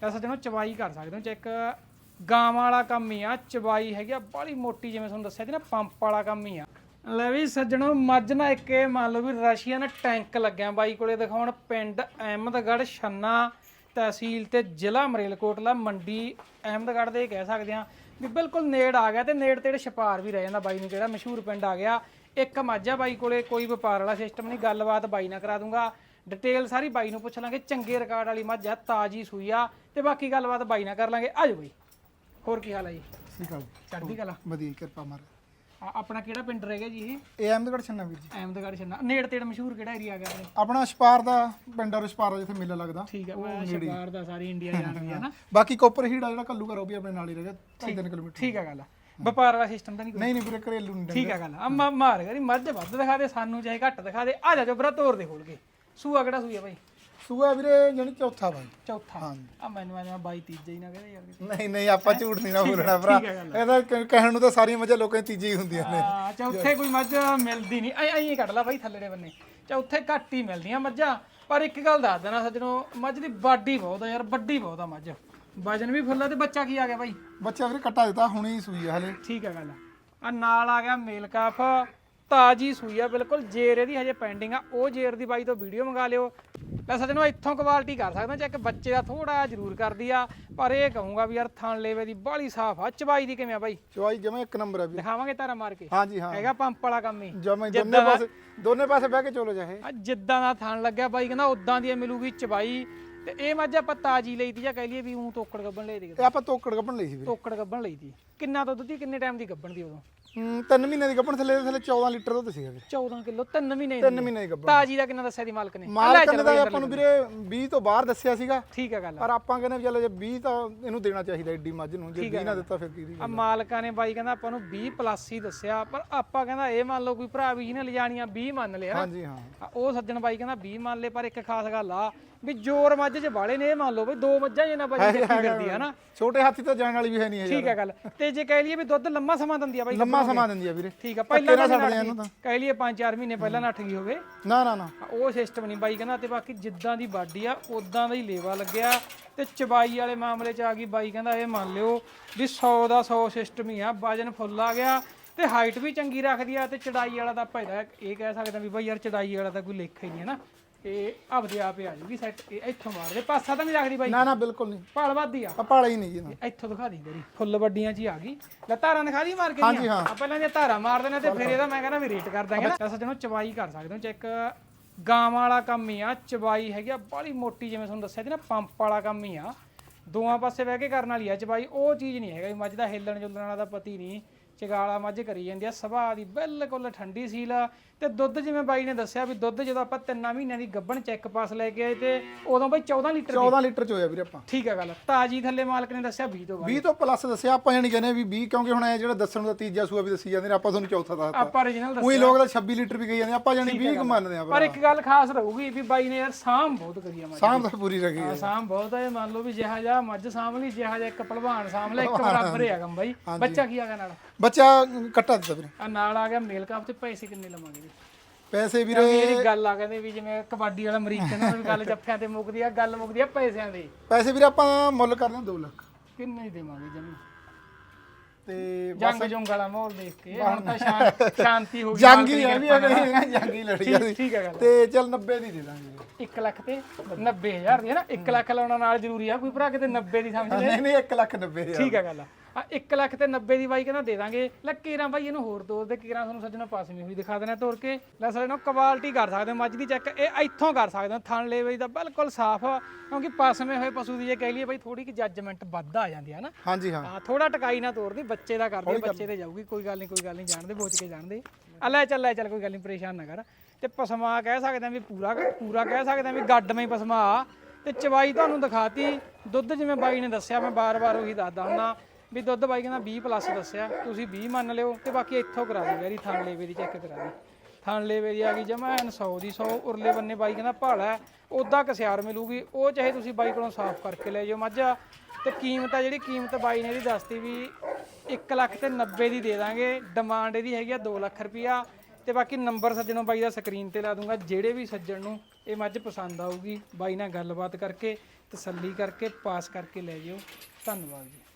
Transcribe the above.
ਤਾਂ ਸੱਜਣੋ ਚਵਾਈ ਕਰ ਸਕਦੇ ਹੋ ਚੈੱਕ ਗਾਵਾਂ ਵਾਲਾ ਕੰਮ ਹੀ ਆ ਚਵਾਈ ਹੈਗੀ ਆ ਬੜੀ ਮੋਟੀ ਜਿਵੇਂ ਤੁਹਾਨੂੰ ਦੱਸਿਆ ਸੀ ਨਾ, ਪੰਪ ਵਾਲਾ ਕੰਮ ਹੀ ਆ। ਲੈ ਵੀ ਸੱਜਣੋ, ਮੱਝ ਨਾ ਇੱਕ ਇਹ ਮੰਨ ਲਓ ਵੀ ਰਸ਼ੀਅਨ ਟੈਂਕ ਲੱਗਿਆ ਬਾਈ ਕੋਲੇ, ਦਿਖਾਉਣ ਪਿੰਡ ਅਹਿਮਦਗੜ੍ਹ, ਛੰਨਾ ਤਹਿਸੀਲ ਤੇ ਜ਼ਿਲ੍ਹਾ ਮਰੇਲਕੋਟਲਾ, ਮੰਡੀ ਅਹਿਮਦਗੜ੍ਹ ਦੇ ਕਹਿ ਸਕਦੇ ਆ ਵੀ ਬਿਲਕੁਲ ਨੇੜ ਆ ਗਿਆ ਤੇ ਨੇੜ ਤੇੜ ਛਪਾਰ ਵੀ ਰਹਿ ਜਾਂਦਾ ਬਾਈ ਨੂੰ, ਜਿਹੜਾ ਮਸ਼ਹੂਰ ਪਿੰਡ ਆ ਗਿਆ। ਇੱਕ ਮੱਝ ਆ ਬਾਈ ਕੋਲੇ, ਕੋਈ ਵਪਾਰ ਵਾਲਾ ਸਿਸਟਮ ਨਹੀਂ, ਗੱਲਬਾਤ ਬਾਈ ਨਾਲ ਕਰਾ ਦੂੰਗਾ। ਡਿਟੇਲ ਸਾਰੀ ਬਾਈ ਨੂੰ ਪੁੱਛ ਲਾਂਗੇ ਚੰਗੇ ਰਿਕਾਰਡ ਵਾਲੀ ਮੱਝ ਆ ਤਾਜੀ ਸੂਈ ਆ ਤੇ ਬਾਕੀ ਗੱਲਬਾਤ ਬਾਈ ਨਾਲ ਕਰ ਲਾਂਗੇ। ਆਜੋ ਬਾਈ। ਹੋਰ ਕੀ ਹਾਲ ਹੈ ਜੀ? ਠੀਕ ਆ ਚੜ੍ਹਦੀ ਕਲਾ। ਵਧੀਆ ਕਿਰਪਾ ਮਾਰ ਆ- ਆਪਣਾ ਕਿਹੜਾ ਪਿੰਡ ਰਹਿ ਗਿਆ ਜੀ ਇਹ? ਇਹ ਅਹਿਮਦਗੜ੍ਹ ਛੰਨਾ ਵੀਰ ਜੀ। ਅਹਿਮਦਗੜ੍ਹ ਛੰਨਾ। ਨੇੜ ਤੇੜ ਮਸ਼ਹੂਰ ਕਿਹੜਾ ਏਰੀਆ ਆ ਗਿਆ ਆਪਣੇ? ਆਪਣਾ ਛਪਾਰ ਦਾ ਪਿੰਡ ਆ ਛਪਾਰ ਜਿੱਥੇ ਮੇਲਾ ਲੱਗਦਾ। ਠੀਕ ਹੈ ਮੈਂ ਸ਼ਬਾਰ ਦਾ ਸਾਰੀ ਇੰਡੀਆ ਜਾਣਦੀ ਹੈ ਨਾ ਬਾਕੀ ਕੋਪਰ ਹੀੜਾ ਜਿਹੜਾ ਕੱਲੂ ਘਰ ਉਹ ਵੀ ਆਪਣੇ ਨਾਲ ਹੀ ਰਹਿ ਗਿਆ 3 ਕਿਲੋਮੀਟਰ। ਠੀਕ ਹੈ ਗੱਲ ਵਪਾਰ ਵਾਲਾ ਸਿਸਟਮ ਤਾਂ ਨਹੀਂ ਕੋਈ? ਨਹੀਂ ਨਹੀਂ ਵੀਰੇ ਘਰੇਲੂ ਨਹੀਂ ਠੀਕ ਹੈ ਗੱਲ ਆ। ਮਾ- ਮਾਰ ਕਰੀ ਮੱਝ ਵੱਧ ਦਿਖਾ ਦੇ ਸਾਨੂੰ ਚਾਹੇ ਘੱਟ ਦਿਖਾ ਦੇ। ਆ ਜਾ ਜੋ ਬਰਾ ਤੋਰ ਦੇ ਖੋਲ ਕੇ। ਸੂਆ ਕਿਹੜਾ ਸੂਆ ਬਾਈ? ਸੂਆ ਵੀਰੇ ਜਾਨੀ ਚੌਥਾ ਬਾਈ। ਚੌਥਾ। ਹਾਂਜੀ। ਆ ਮੈਨੂੰ ਆ ਬਾਈ ਤੀਜਾ ਹੀ ਨਾ ਕਹਦੇ ਯਾਰ। ਨਹੀਂ ਨਹੀਂ ਆਪਾਂ ਝੂਠ ਨਹੀਂ ਨਾ ਬੋਲਣਾ ਭਰਾ। ਹੈ ਇਹਦਾ ਕ- ਕਹਿਣ ਨੂੰ ਤਾਂ ਸਾਰੀਆਂ ਮੱਝਾਂ ਲੋਕਾਂ ਦੀ ਤੀਜੀ ਹੀ ਹੁੰਦੀਆਂ ਨੇ। ਆ ਚੌਥੇ ਕੋਈ ਮੱਝ ਮਿਲਦੀ ਨਹੀਂ। ਐਂ ਐਂ ਕੱਢ ਲਾ ਬਾਈ ਥੱਲੇ ਦੇ ਬੰਨੇ। ਚੌਥੇ ਘੱਟ ਹੀ ਮਿਲਦੀਆਂ ਮੱਝਾਂ। ਪਰ ਇੱਕ ਗੱਲ ਦੱਸ ਦੇਣਾ ਸੱਜਣੋ ਮੱਝ ਦੀ ਬਾਡੀ ਬਹੁਤ ਆ ਯਾਰ ਵੱਡੀ ਬਹੁਤ ਆ ਮੱਝ। ਵਜਨ ਵੀ ਫੁੱਲਾ ਤੇ ਬੱਚਾ ਕੀ ਆ ਗਿਆ ਬਾਈ? ਬੱਚਾ ਵੀਰੇ ਕੱਟਾ ਦਿੱਤਾ ਹੁਣੇ ਹੀ ਸੂਈ ਆ ਹਲੇ। ਠੀਕ ਹੈ ਗੱਲ ਆ। ਨਾਲ ਆ ਗਿਆ ਮੇਲ ਕਾਫ ਤਾਜੀ ਸੂਈ ਆ ਬਿਲਕੁਲ ਜੇਰ ਇਹਦੀ ਹਜੇ ਪੈਂਡਿੰਗ ਆ। ਉਹ ਜੇਰ ਦੀ ਬਾਈ ਤੋਂ ਵੀਡੀਓ ਮੰਗਾ ਲਿਓ। ਲੈ ਸੱਜਣੋ ਇੱਥੋਂ ਕੁਆਲਿਟੀ ਕਰ ਸਕਦਾ ਚੈੱਕ ਬੱਚੇ ਦਾ ਥੋੜਾ ਜ਼ਰੂਰ ਕਰਦੀ ਆ ਪਰ ਇਹ ਕਹੂੰਗਾ ਵੀ ਯਾਰ ਥਣ ਲੇਵੇ ਦੀ ਬਾਹਲੀ ਸਾਫ਼ ਆ। ਚਬਾਈ ਦੀ ਕਿਵੇਂ ਆ ਬਾਈ? ਚਵਾਈ ਜਮਾ ਇੱਕ ਨੰਬਰ ਆ ਵੀਰੇ। ਦਿਖਾਵਾਂਗੇ ਤਾਰਾ ਮਾਰ ਕੇ। ਹਾਂਜੀ ਹਾਂ। ਹੈਗਾ ਪੰਪ ਵਾਲਾ ਕੰਮ ਹੀ। ਜਮਾ ਦੋਨੇ ਪਾਸੇ ਦੋਨੇ ਪਾਸੇ ਬਹਿ ਕੇ ਚਲੋ ਚਾਹੇ। ਆ ਜਿੱਦਾਂ ਦਾ ਥਣ ਲੱਗਿਆ ਬਾਈ ਕਹਿੰਦਾ ਉਦਾਂ ਦੀ ਇਹ ਮਿਲੂਗੀ ਚਬਾਈ ਤੇ ਇਹ ਮੱਝ ਆਪਾਂ ਤਾਜੀ ਲਈ ਤੀ ਜਾਂ ਕਹਿ ਲਈਏ ਵੀ ਉਹ ਤੋਕੜ ਗੱਬਣ ਲਈ ਦੀ। ਇਹ ਆਪਾਂ ਤੋਕੜ ਗੱਪਣ ਲਈ ਸੀ ਵੀਰੇ। ਤੋਕੜ ਗੱਬਣ ਲਈ ਤੀ ਕਿੰਨਾ ਦੁੱਧ ਦੀ ਕਿੰਨੇ ਟਾਈਮ ਦੀ ਗੱਬਣ ਦੀ ਉਦੋਂ? ਹੂੰ, ਤਿੰਨ ਮਹੀਨੇ ਦੀ ਗੱਪਣ ਥੱਲੇ ਥੱਲੇ 14 ਲੀਟਰ ਦੁੱਧ ਸੀਗਾ ਵੀਰੇ। 14 ਕਿਲੋ 3 ਮਹੀਨੇ ਤਿੰਨ ਦੀ ਮਹੀਨੇ ਦੀ ਗੱਪਣ ਤਾਜੀ ਦਾ ਕਿੰਨਾ ਦੱਸਿਆ ਦੀ ਮਾਲਕ ਨੇ? ਮਾਲਕ ਨੇ ਆਪਾਂ ਨੂੰ ਵੀਰੇ 20 ਤੋਂ ਬਾਹਰ ਦੱਸਿਆ ਸੀਗਾ। ਠੀਕ ਹੈ ਗੱਲ ਪਰ ਆਪਾਂ ਕਹਿੰਦੇ ਵੀ ਚੱਲ ਜੇ 20 ਤਾਂ ਇਹਨੂੰ ਦੇਣਾ ਚਾਹੀਦਾ ਏਡੀ ਮੱਝ ਨੂੰ। ਜੇ 20 ਨਾ ਦਿੱਤਾ ਫਿਰ ਕੀ ਦੀ ਆ। ਮਾਲਕਾਂ ਨੇ ਬਾਈ ਕਹਿੰਦਾ ਆਪਾਂ ਨੂੰ 20 ਪਲੱਸ ਹੀ ਦੱਸਿਆ ਪਰ ਆਪਾਂ ਕਹਿੰਦਾ ਇਹ ਮੰਨ ਲਓ ਕੋਈ ਭਰਾ ਵੀ ਜਿਹਨੇ ਲਿਜਾਣੀਆਂ 20 ਮੰਨ ਲਿਆ। ਹਾਂਜੀ ਹਾਂ। ਉਹ ਸੱਜਣ ਬਾਈ ਕਹਿੰਦਾ 20 ਮੰਨ ਲਏ ਪਰ ਇੱਕ ਖਾਸ ਗੱਲ ਆ ਵੀ ਜੋਰ ਮੱਝ 'ਚ ਬਾਲੇ ਨੇ ਇਹ ਮੰਨ ਲਓ ਬਈ ਦੋ ਮੱਝਾਂ ਜਿੰਨਾ ਬਾਈ ਚੱਕੀ ਫਿਰਦੀ ਆ ਨਾ। ਛੋਟੇ ਹਾਥੀ ਤਾਂ ਜਾਣ ਵਾਲੀ ਵੀ ਹੈ ਨਹੀਂ ਠੀਕ ਹੈ ਗੱਲ। ਤੇ ਜੇ ਕਹਿ ਲਈਏ ਵੀ ਦੁੱਧ ਲੰਮਾ ਸਮਾਂ ਦਿੰਦੀ ਆ ਬਾਈ ਲੰਮਾ ਸਮਾਂ ਦਿੰਦੀ ਆ ਵੀਰੇ? ਠੀਕ ਆ ਪਹਿਲਾਂ ਨਾ ਛੱਡਦੇ ਇਹਨੂੰ ਤਾਂ। ਕਹਿ ਲਈਏ 5-4 ਮਹੀਨੇ ਪਹਿਲਾਂ ਨੱਠ ਗਈ ਹੋਵੇ। ਨਾ ਨਾ ਨਾ। ਉਹ ਸਿਸਟਮ ਨਹੀਂ ਬਾਈ ਕਹਿੰਦਾ ਤੇ ਬਾਕੀ ਜਿੱਦਾਂ ਦੀ ਬਾਡੀ ਆ ਉਦਾਂ ਦਾ ਹੀ ਲੇਵਾ ਲੱਗਿਆ। ਤੇ ਚਬਾਈ ਵਾਲੇ ਮਾਮਲੇ 'ਚ ਆ ਗਈ ਬਾਈ ਕਹਿੰਦਾ ਇਹ ਮੰਨ ਲਿਓ ਵੀ 100 ਦਾ 100 ਸਿਸਟਮ ਹੀ ਆ ਵਜਨ ਫੁੱਲ ਆ ਗਿਆ। ਤੇ ਹਾਈਟ ਵੀ ਚੰਗੀ ਰੱਖਦੀ ਆ ਤੇ ਚੜਾਈ ਵਾਲਾ ਤਾਂ ਆਪਾਂ ਇਹ ਕਹਿ ਸਕਦੇ ਆ ਵੀ ਬਾਈ ਯਾਰ ਚੜਾਈ ਵਾਲਾ ਤਾਂ ਕੋਈ ਲੇਖਾ ਹੀ ਨਹੀਂ ਹੈ ਨਾ। ਇਹ ਆਪਦੇ ਆਪ ਹੀ ਆ ਜੂਗੀ ਸੈੱਟ ਇੱਥੋਂ ਮਾਰਦੇ ਪਾਸਾ ਤਾਂ ਨਹੀਂ ਰੱਖਦੀ ਬਾਈ। ਨਾ ਨਾ ਬਿਲਕੁਲ ਨਹੀਂ। ਭਾਲ ਵੱਧਦੀ ਆ। ਪਾਲਾ ਹੀ ਨਹੀਂ ਜੀ ਨਾ। ਇੱਥੋਂ ਦਿਖਾ ਦੀ ਤੇਰੀ। ਫੁੱਲ ਵੱਡੀਆਂ ਹੀ ਆ ਗਈ। ਲੈ ਧਾਰਾਂ ਦਿਖਾ ਦੀ ਮਾਰ ਕੇ ਹਾਂਜੀ, ਹਾਂ। ਆ ਪਹਿਲਾਂ ਜੇ ਧਾਰਾਂ ਮਾਰ ਦੇਣਾ ਤੇ ਫਿਰ ਇਹਦਾ ਮੈਂ ਕਹਿੰਦਾ ਵੀ ਰੇਟ ਕਰ ਦਾਂਗੇ ਨਾ। ਸੱਜਣੋ ਚਵਾਈ ਕਰ ਸਕਦੇ ਹੋ। ਚੈੱਕ ਗਾਂ ਵਾਲਾ ਕੰਮ ਹੀ ਆ ਚਵਾਈ ਹੈਗੀ ਆ ਬੜੀ ਮੋਟੀ ਜਿਵੇਂ ਤੁਹਾਨੂੰ ਦੱਸਿਆ ਸੀ ਨਾ ਪੰਪ ਵਾਲਾ ਕੰਮ ਹੀ ਆ। ਦੋਆਂ ਪਾਸੇ ਬਹਿ ਕੇ ਕਰਨ ਵਾਲੀ ਆ ਚਵਾਈ ਉਹ ਚੀਜ਼ ਨਹੀਂ ਹੈਗਾ ਮੱਝ ਦਾ ਹਿੱਲਣ ਜੁਲਣ ਵਾਲਾ ਤਾਂ ਪਤੀ ਨਹੀਂ। ਚਗਾਲਾ ਮੱਝ ਕਰੀ ਜਾਂਦੀ ਆ ਸੁਭਾਅ ਦੀ ਬਿਲਕੁਲ ਠੰਡੀ ਸੀਲ ਆ। ਤੇ ਦੁੱਧ ਜਿਵੇਂ ਬਾਈ ਨੇ ਦੱਸਿਆ ਵੀ ਦੁੱਧ ਜਦੋਂ ਆਪਾਂ ਤਿੰਨਾਂ ਮਹੀਨਿਆਂ ਦੀ ਗੱਭਣ ਚੈੱਕ ਪਾਸ ਲੈ ਕੇ ਆਏ ਤੇ ਉਦੋਂ ਬਾਈ 14 ਲੀਟਰ 14 ਲੀਟਰ ਚ ਹੋਇਆ ਵੀਰੇ ਆਪਾਂ। ਠੀਕ ਹੈ ਗੱਲ ਤਾਜੀ ਥੱਲੇ ਮਾਲਕ ਨੇ ਦੱਸਿਆ 20 ਤੋਂ ਬਾਅਦ 20 ਤੋਂ ਪਲੱਸ ਦੱਸਿਆ ਆਪਾਂ ਜਾਨੀ ਕਹਿੰਦੇ ਵੀ 20 ਕਿਉਂਕਿ ਹੁਣ ਇਹ ਜਿਹੜਾ ਦੱਸਣ ਦਾ ਤੀਜਾ ਸੂਆ ਵੀ ਦੱਸੀ ਜਾਂਦੇ ਨੇ ਆਪਾਂ ਤੁਹਾਨੂੰ ਚੌਥਾ ਦੱਸਤਾ। ਆਪਾਂ origignal ਦੱਸਿਆ। ਉਹੀ ਲੋਕ ਤਾਂ 26 ਲੀਟਰ ਵੀ ਕਹੀ ਜਾਂਦੇ ਆਪਾਂ ਜਾਨੀ 20 ਕੁ ਮੰਨਦੇ ਆ ਪਰ ਇੱਕ ਗੱਲ ਖਾਸ ਰਹੂਗੀ ਵੀ ਬਾਈ ਨੇ ਯਾਰ ਸਾਂਭ ਬਹੁਤ ਕਰੀ ਆ ਮੱਝ ਸਾਂਭ ਤਾਂ ਪੂਰੀ ਰਹੀ ਆ। ਸਾਂਭ ਬਹੁਤ ਹੈ ਮੰਨ ਲਓ ਵੀ ਜਿਹਾ ਜਿਹਾ ਮੱਝ ਸਾਂਭ ਲਈ ਜਿਹਾ ਜਿਹਾ ਇੱਕ ਭਲਵਾਨ ਸਾਂਭ ਲਿਆ ਇੱਕ ਬਰਾਬਰ ਹੈ ਕੰਮ ਬਾਈ। ਬੱਚਾ ਕੀ ਆ ਗਿਆ ਨਾਲ? ਬੱਚਾ ਕੱਟਾ ਦਿੱਤਾ ਵੀਰੇ ਆ ਨਾਲ ਆ ਗਿਆ ਮੇਲ ਕਾਪ ਤੇ ਪੈਸੇ ਕਿੰਨੇ ਲਵਾਂਗੇ ਜੀ? ਪੈਸੇ ਵੀਰੇ ਮੇਰੀ ਗੱਲ ਆ ਕਹਿੰਦੇ ਵੀ ਜਿਵੇਂ ਕਬੱਡੀ ਵਾਲਾ ਅਮਰੀਕਨ ਕਹਿੰਦਾ ਵੀ ਗੱਲ ਜੱਫਿਆਂ ਤੇ ਮੁੱਕਦੀ ਆ ਗੱਲ ਮੁੱਕਦੀ ਆ ਪੈਸਿਆਂ ਦੀ। ਪੈਸੇ ਵੀਰੇ ਆਪਾਂ ਮੁੱਲ ਕਰ ਲਿਆ 2 ਲੱਖ। ਕਿੰਨੇ ਹੀ ਦੇਵਾਂਗੇ ਜਮੀ? ਤੇ ਜੰਗ ਜੁੰਗ ਵਾਲਾ ਮਾਹੌਲ ਦੇਖ ਕੇ। ਹੁਣ ਤਾਂ ਸ਼ਾਂ- ਸ਼ਾਂਤੀ ਹੋ ਗਈ ਜੰਗੀ ਹੈ ਵੀ ਅਗਲੇ ਜੰਗੀ ਲੜੀ ਆ ਠੀਕ- ਠੀਕ ਹੈ ਗੱਲ। ਤੇ ਚੱਲ 90 ਦੀ ਦੇ ਦਾਂਗੇ। 1 ਲੱਖ ਤੇ 90000 ਦੀ ਹੈ ਨਾ 1 ਲੱਖ ਲਾਉਣਾ ਨਾਲ ਜ਼ਰੂਰੀ ਆ ਕੋਈ ਭਰਾ ਕਿਤੇ 90 ਦੀ ਸਮਝ ਲੈ। ਨਹੀਂ ਨਹੀਂ 1 ਲੱਖ 90 ਹਜ਼ਾਰ। ਠੀਕ ਹੈ ਗੱਲ ਆ। 1 ਲੱਖ ਤੇ 90 ਦੀ ਬਾਈ ਕਹਿੰਦਾ ਦੇ ਦਾਂਗੇ। ਲੈ ਕੇਰਾਂ ਬਾਈ ਇਹਨੂੰ ਹੋਰ ਤੋਰ ਦੇ ਕੇਰਾਂ ਤੁਹਾਨੂੰ ਸੱਜਣਾ ਪਾਸਵੀਂ ਹੋਈ ਦਿਖਾ ਦੇਣਾ ਤੋਰ ਕੇ। ਲੈ ਸੱਜਣੋ ਕੁਆਲਿਟੀ ਕਰ ਸਕਦੇ ਮੱਝ ਦੀ ਚੈੱਕ ਇਹ ਇੱਥੋਂ ਕਰ ਸਕਦੇ ਹੋ ਥਣ ਲੇਵੇ ਦਾ ਬਿਲਕੁਲ ਸਾਫ਼ ਆ, ਕਿਉਂਕਿ ਪਾਸਵੇਂ ਹੋਏ ਪਸ਼ੂ ਦੀ ਜੇ ਕਹਿ ਲਈਏ ਬਾਈ ਥੋੜੀ ਕਿ ਜੱਜਮੈਂਟ ਵੱਧ ਆ ਜਾਂਦੀ ਹੈ ਨਾ। ਹਾਂਜੀ ਹਾਂ। ਹਾਂ ਥੋੜਾ ਟਕਾਈ ਨਾ ਤੋਰਦੀ ਬੱਚੇ ਦਾ ਕਰਦੇ ਬੱਚੇ ਤੇ ਜਾਊਗੀ ਕੋਈ ਗੱਲ ਨਹੀਂ ਕੋਈ ਗੱਲ ਨਹੀਂ ਜਾਣਦੇ ਬੋਚ ਕੇ ਜਾਣਦੇ। ਆ ਲੈ ਚੱਲ ਲੈ ਚੱਲ ਕੋਈ ਗੱਲ ਨਹੀਂ ਪਰੇਸ਼ਾਨ ਨਾ ਕਰ। ਤੇ ਪਸਮਾ ਕਹਿ ਸਕਦੇ ਆ ਵੀ ਪੂਰਾ ਪੂਰਾ ਕਹਿ ਸਕਦੇ ਆ ਵੀ ਗੱਡਵੇਂ ਪਸਮਾ ਆ। ਤੇ ਚਵਾਈ ਤੁਹਾਨੂੰ ਦਿਖਾਤੀ ਦੁੱਧ ਜਿਵੇਂ ਬਾਈ ਨੇ ਦੱਸਿਆ ਮੈਂ ਬਾਰ-ਬਾਰ ਉਹੀ ਦੱਸਦਾ ਹੁੰਦਾ। ਵੀ ਦੁੱਧ ਬਾਈ ਕਹਿੰਦਾ 20 ਪਲੱਸ ਦੱਸਿਆ, ਤੁਸੀਂ 20 ਮੰਨ ਲਿਓ ਤੇ ਬਾਕੀ ਇੱਥੋਂ ਕਰਾ ਦਿਓ ਯਾਰੀ, ਥਣ ਲੇਵੇ ਦੀ ਚੈੱਕ ਕਰਾ ਦਿਓ। ਥਣ ਲੇਵੇ ਦੀ ਆ ਗਈ ਜਮਾ ਐਨ 100 ਦੀ 100 ਉਰਲੇ ਬੰਨੇ ਬਾਈ ਕਹਿੰਦਾ ਭਾਲਾ ਉਦਾਂ ਕਸਿਆਰ ਮਿਲੂਗੀ, ਉਹ ਚਾਹੇ ਤੁਸੀਂ ਬਾਈ ਕੋਲੋਂ ਸਾਫ਼ ਕਰਕੇ ਲੈ ਜਾਓ ਮੱਝਾ। ਤੇ ਕੀਮਤ ਆ ਜਿਹੜੀ ਕੀਮਤ ਬਾਈ ਨੇ ਇਹਦੀ ਦੱਸਤੀ ਵੀ 1 ਲੱਖ ਤੇ 90 ਦੀ ਦੇ ਦਾਂਗੇ ਡਿਮਾਂਡ ਇਹਦੀ ਹੈਗੀ ਆ 2 ਲੱਖ ਰੁਪਿਆ ਤੇ ਬਾਕੀ ਨੰਬਰ ਸੱਜਣੋਂ ਬਾਈ ਦਾ ਸਕਰੀਨ ਤੇ ਲਾ ਦੂੰਗਾ, ਜਿਹੜੇ ਵੀ ਸੱਜਣ ਨੂੰ ਇਹ ਮੱਝ ਪਸੰਦ ਆਊਗੀ, ਬਾਈ ਨਾਲ ਗੱਲਬਾਤ ਕਰਕੇ ਤਸੱਲੀ ਕਰਕੇ, ਪਾਸ ਕਰਕੇ ਲੈ ਜਿਓ ਧੰਨਵਾਦ ਜੀ।